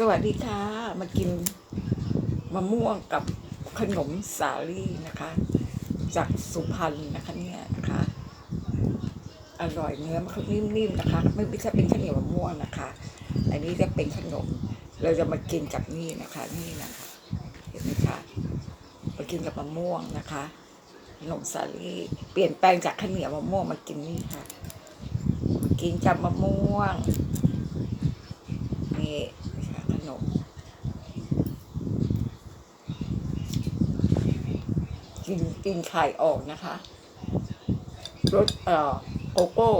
สวัสดีค่ะ มากินมะม่วงกับขนมสาลี่นะคะ จากสุพรรณนะคะเนี่ยนะคะ อร่อยเนื้อมันนิ่มๆนะคะ ไม่ไม่ใช่เป็นข้าวเหนียวมะม่วงนะคะ อันนี้จะเป็นขนม เราจะมากินกับนี่นะคะ นี่นะคะเห็นไหมคะมากินกับมะม่วงนะคะขนมสาลี่เปลี่ยนแปลงจากข้าวเหนียวมะม่วงมากินนี่ค่ะมากินกับมะม่วงนี่นะคะขนม กินไข่ออกนะคะรสเอ่อโกโก้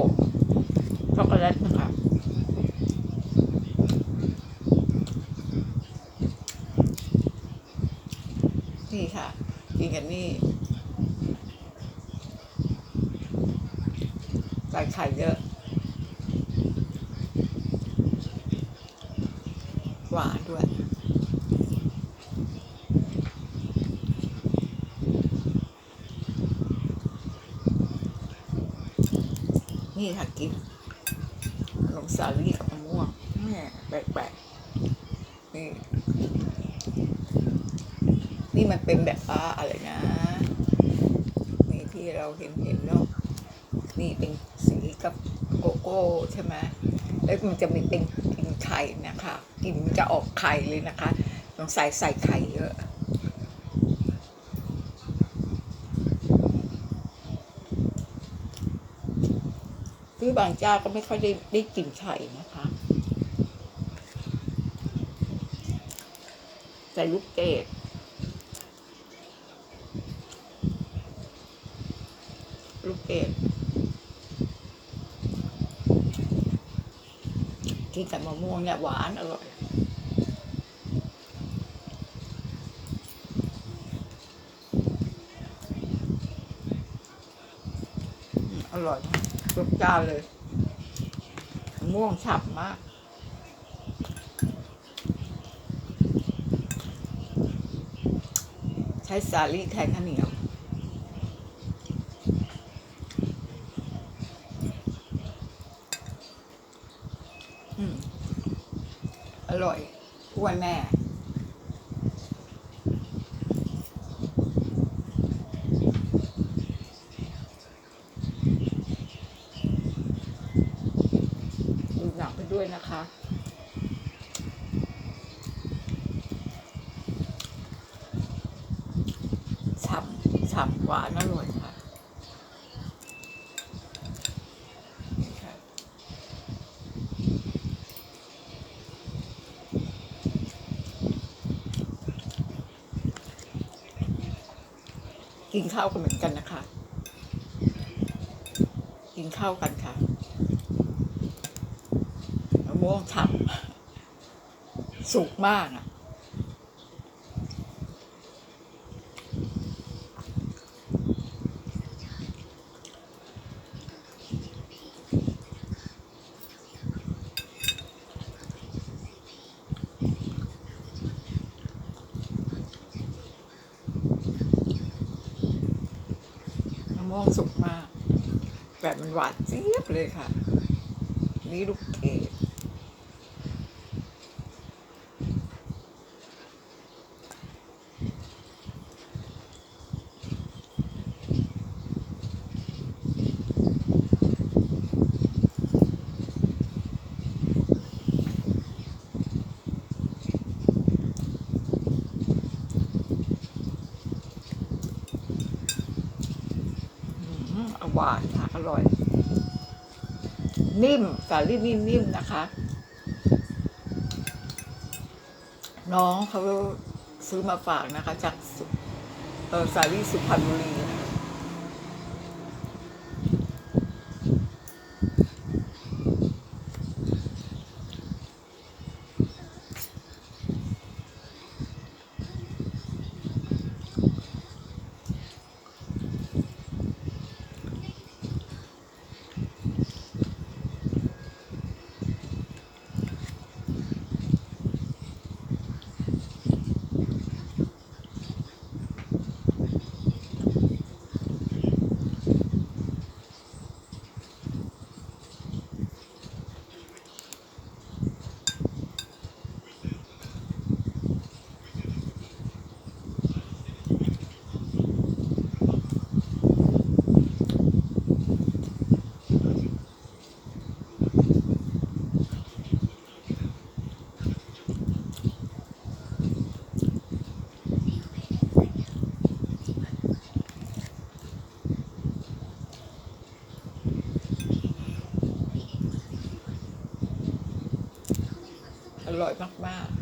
ช็อกโกแลตนะคะนี่ค่ะกินกันนี่ใส่ไข่เยอะหวานด้วย นี่ค่ะกินขนมสาลี่กับมะม่วงแม่แปลกๆนี่นี่มันเป็นแบบว่าอะไรนะนี่ที่เราเห็นเห็นเนาะนี่เป็นสีกับโกโก้ใช่ไหมแล้วมันจะมีเป็นกินไข่นะคะกลินมันจะออกไข่เลยนะคะต้องใส่ใส่ไข่เยอะ คือบางเจ้าก็ไม่ค่อยได้ได้กลิ่นไข่นะคะใส่ลูกเกดลูกเกดกินกับมะม่วงเนี่ยหวานอร่อยอร่อย มากทุกจานเลยมะม่วงฉ่ำมาก ใช้สาลี่แทนข้าวเหนียวอร่อยอ้วนแน่ ดู หนังไปด้วยนะคะ ฉ่ำฉ่ำหวานอร่อยค่ะกินข้าวกันเหมือนกันนะคะ กินข้าวกันค่ะ ม่วงฉ่ำสุกมากอะ มะม่วงสุกมาก แบบมันหวานเจี๊ยบเลยค่ะ นี่ลูกเกดอืมหวานค่ะ อร่อย นิ่มสาลี่นิ่มๆนะคะ น้องเขาซื้อมาฝากนะคะ จากสุสาลี่สุพรรณบุรี อร่อยมาก ๆ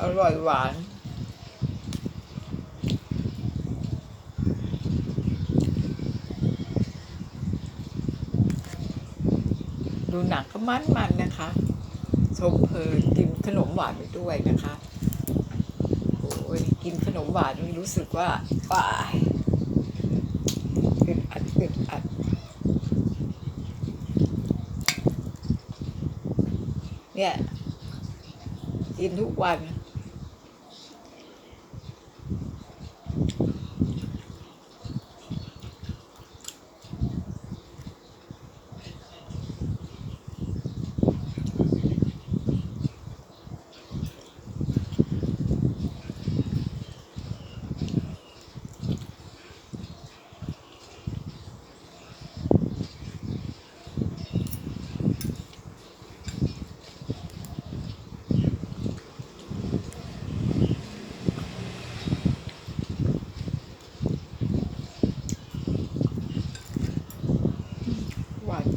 อร่อยหวาน ดูหนังก็มันๆนะคะ ชมเพลินกินขนมหวานไปด้วยนะคะโอ้ยกินขนมหวานรู้สึกว่าว้ายอึดอัดอึดอัดเนี่ยกินทุกวัน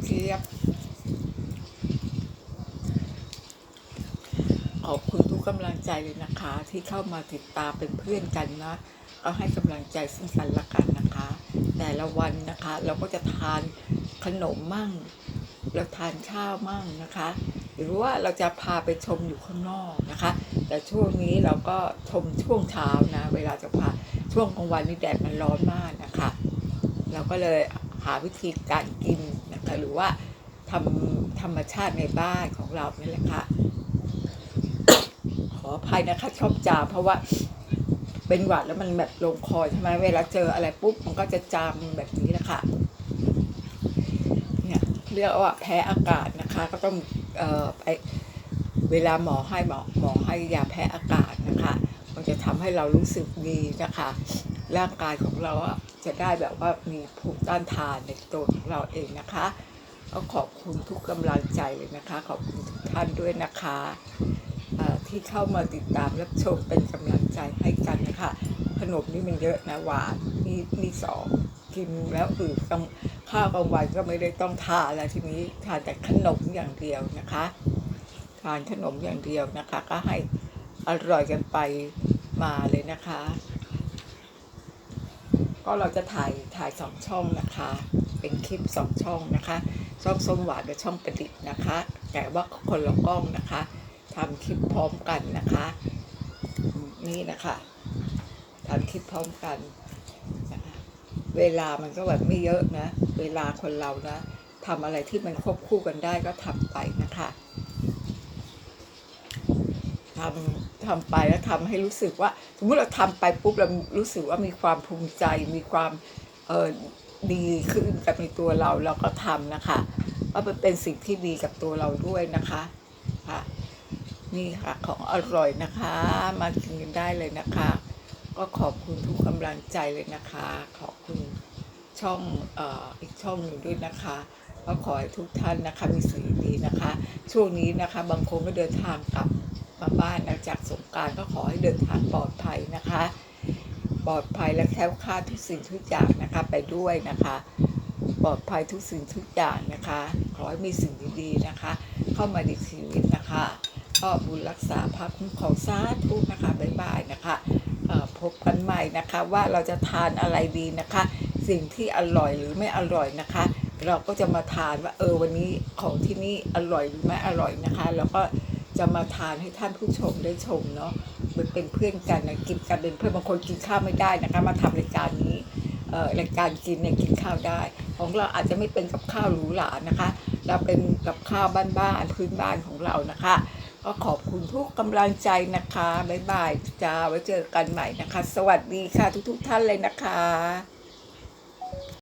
เจี๊ยบขอบคุณทุกกำลังใจเลยนะคะ ที่เข้ามาติดตามเป็นเพื่อนกันนะ ก็ให้กำลังใจซึ่งกันและกันนะคะ แต่ละวันนะคะ เราก็จะทานขนมมั่ง เราทานข้าวมั่งนะคะ หรือว่าเราจะพาไปชมอยู่ข้างนอกนะคะ แต่ช่วงนี้เราก็ชมช่วงเช้านะ เวลาจะพาช่วงกลางวันนี่แดดมันร้อนมากนะคะ เราก็เลยหาวิธีการกิน หรือว่าทำธรรมชาติในบ้านของเรานี่แหละค่ะขออภัยนะคะชอบจามเพราะว่าเป็นหวัดแล้วมันแบบลงคอใช่ไหมเวลาเจออะไรปุ๊บมันก็จะจามแบบนี้นะคะเนี่ยเรียกว่าแพ้อากาศนะคะ ก็ต้องเอ่อไปเวลาหมอให้หมอหมอให้ยาแพ้อากาศนะคะ มันจะทำให้เรารู้สึกดีนะคะ ร่างกายของเราจะได้แบบว่ามีภูมิต้านทานในตัวของเราเองนะคะก็ขอบคุณทุกกำลังใจเลยนะคะ ขอบคุณทุกท่านด้วยนะคะที่เข้ามาติดตามรับชมเป็นกำลังใจให้กันนะคะ ขนมนี่มันเยอะนะหวานนี่นี่สองกินแล้วอื่นกลางข้าวกลางวันก็ไม่ได้ต้องทานแล้วทีนี้ทานแต่ขนมอย่างเดียวนะคะทานขนมอย่างเดียวนะคะ ก็ให้อร่อยกันไปมาเลยนะคะ ก็เราจะถ่ายถ่ายสองช่องนะคะ เป็นคลิปสองช่องนะคะ ช่องส้มหวานกับช่องประดิษฐ์นะคะ แต่ว่าคนละกล้องนะคะทำคลิปพร้อมกันนะคะ นี่นะคะทำคลิปพร้อมกันนะคะเวลามันก็แบบไม่เยอะนะ เวลาคนเรานะทำอะไรที่มันควบคู่กันได้ก็ทำไปนะคะทำ ทำไปแล้วทำให้รู้สึกว่า สมมติเราทำไปปุ๊บเรารู้สึกว่ามีความภูมิใจ มีความเออดีขึ้นกับในตัวเราเราก็ทำนะคะว่ามันเป็นสิ่งที่ดีกับตัวเราด้วยนะคะค่ะนี่ค่ะของอร่อยนะคะ มากินกันได้เลยนะคะ ก็ขอบคุณทุกกำลังใจเลยนะคะ ขอบคุณช่องออีกช่องหนึ่งด้วยนะคะก็ขอให้ทุกท่านนะคะมีสิ่งดีนะคะ ช่วงนี้นะคะบางคนก็เดินทางกลับ มาบ้านนะจากสงการก็ขอให้เดินทางปลอดภัยนะคะ ปลอดภัยและแคล้วคลาดทุกสิ่งทุกอย่างนะคะไปด้วยนะคะ ปลอดภัยทุกสิ่งทุกอย่างนะคะ ขอให้มีสิ่งดีๆนะคะ เข้ามาในชีวิตนะคะก็บุญรักษาพระคุ้มครองสาธุนะคะบ๊ายบายนะคะพบกันใหม่นะคะว่าเราจะทานอะไรดีนะคะ สิ่งที่อร่อยหรือไม่อร่อยนะคะ เราก็จะมาทานว่าเออวันนี้ของที่นี่อร่อยหรือไม่อร่อยนะคะ แล้วก็ จะมาทานให้ท่านผู้ชมได้ชมเนาะมันเป็นเพื่อนกันนะกินกันเป็นเพื่อนบางคนกินข้าวไม่ได้นะคะ มาทำรายการนี้รายการกินเนี่ยกินข้าวได้ ของเราอาจจะไม่เป็นกับข้าวหรูหรานะคะ เราเป็นกับข้าวบ้านๆพื้นบ้านของเรานะคะ ก็ขอบคุณทุกกำลังใจนะคะบ๊ายบายจ้าไว้เจอกันใหม่นะคะ สวัสดีค่ะทุกๆท่านเลยนะคะ